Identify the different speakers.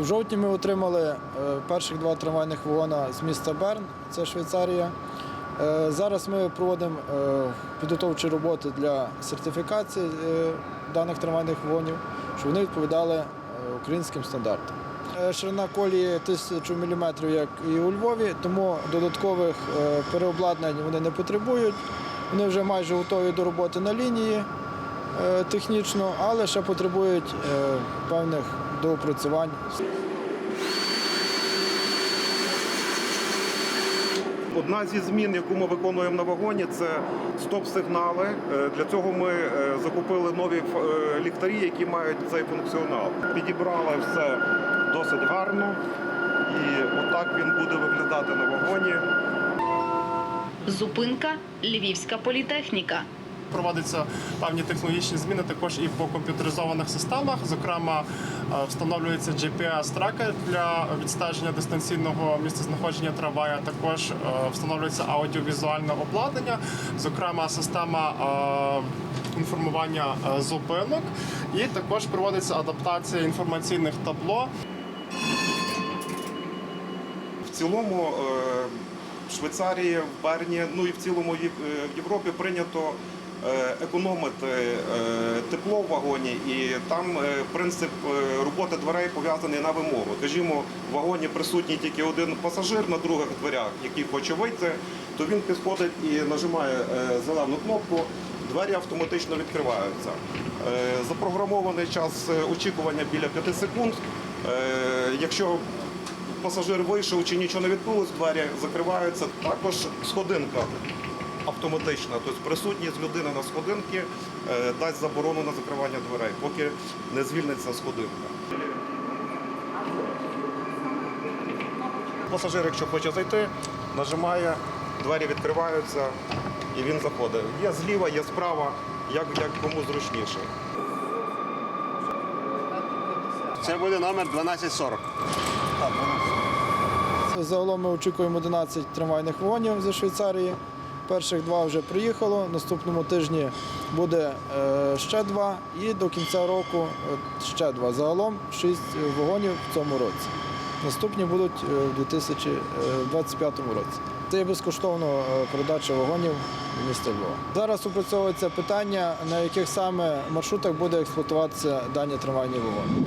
Speaker 1: В жовтні ми отримали е, перших два трамвайних вагона з міста Берн, це Швейцарія. Е, Зараз ми проводимо е, підготовчі роботи для сертифікації даних трамвайних вагонів, щоб вони відповідали українським стандартам. Ширина колії 1000 мм, як і у Львові, тому додаткових переобладнань вони не потребують. Вони вже майже готові до роботи на лінії технічно, але ще потребують е, певних доопрацювань.
Speaker 2: Одна зі змін, яку ми виконуємо на вагоні, це стоп-сигнали. Е, Для цього ми е, закупили нові е, ліхтарі, які мають цей функціонал. Підібрали все досить гарно, і отак він буде виглядати на вагоні.
Speaker 3: Зупинка Львівська політехніка.
Speaker 4: Проводяться певні технологічні зміни також і по комп'ютеризованих системах. Зокрема, е, встановлюється GPS-трекер для відстеження дистанційного місцезнаходження трамвая. Також е, встановлюється аудіовізуальне обладнання, зокрема, система е, інформування зупинок, і також проводиться адаптація інформаційних табло
Speaker 2: В цілому в Швейцарії, в Берні, ну і в цілому в Європі прийнято економити е, тепло в вагоні, і там е, принцип е, роботи дверей пов'язаний на вимогу. Скажімо, в вагоні присутній тільки один пасажир на других дверях, який хоче вийти, то він підходить і нажимає е, зелену кнопку. Двері автоматично відкриваються. Е, Запрограмований час е, очікування біля 5 секунд. Е, Якщо пасажир вийшов чи нічого не відбулось, двері закриваються. Також сходинка автоматична, тобто присутність людини на сходинці е, дасть заборону на закривання дверей, поки не звільниться сходинка. Пасажир, якщо хоче зайти, нажимає, двері відкриваються і він заходить. Є зліва, є справа, як, як кому зручніше.
Speaker 5: Це буде номер 1240.
Speaker 1: Загалом ми очікуємо 11 трамвайних вагонів зі Швейцарії. Перших два вже приїхало. Наступному тижні буде е, ще два, і до кінця року е, ще два. Загалом шість вагонів в цьому році. Наступні будуть е, в 2025 році. Це є безкоштовна е, передача вагонів в місто Львова. Зараз опрацьовується питання, на яких саме маршрутах буде експлуатуватися дані трамвайні вагони.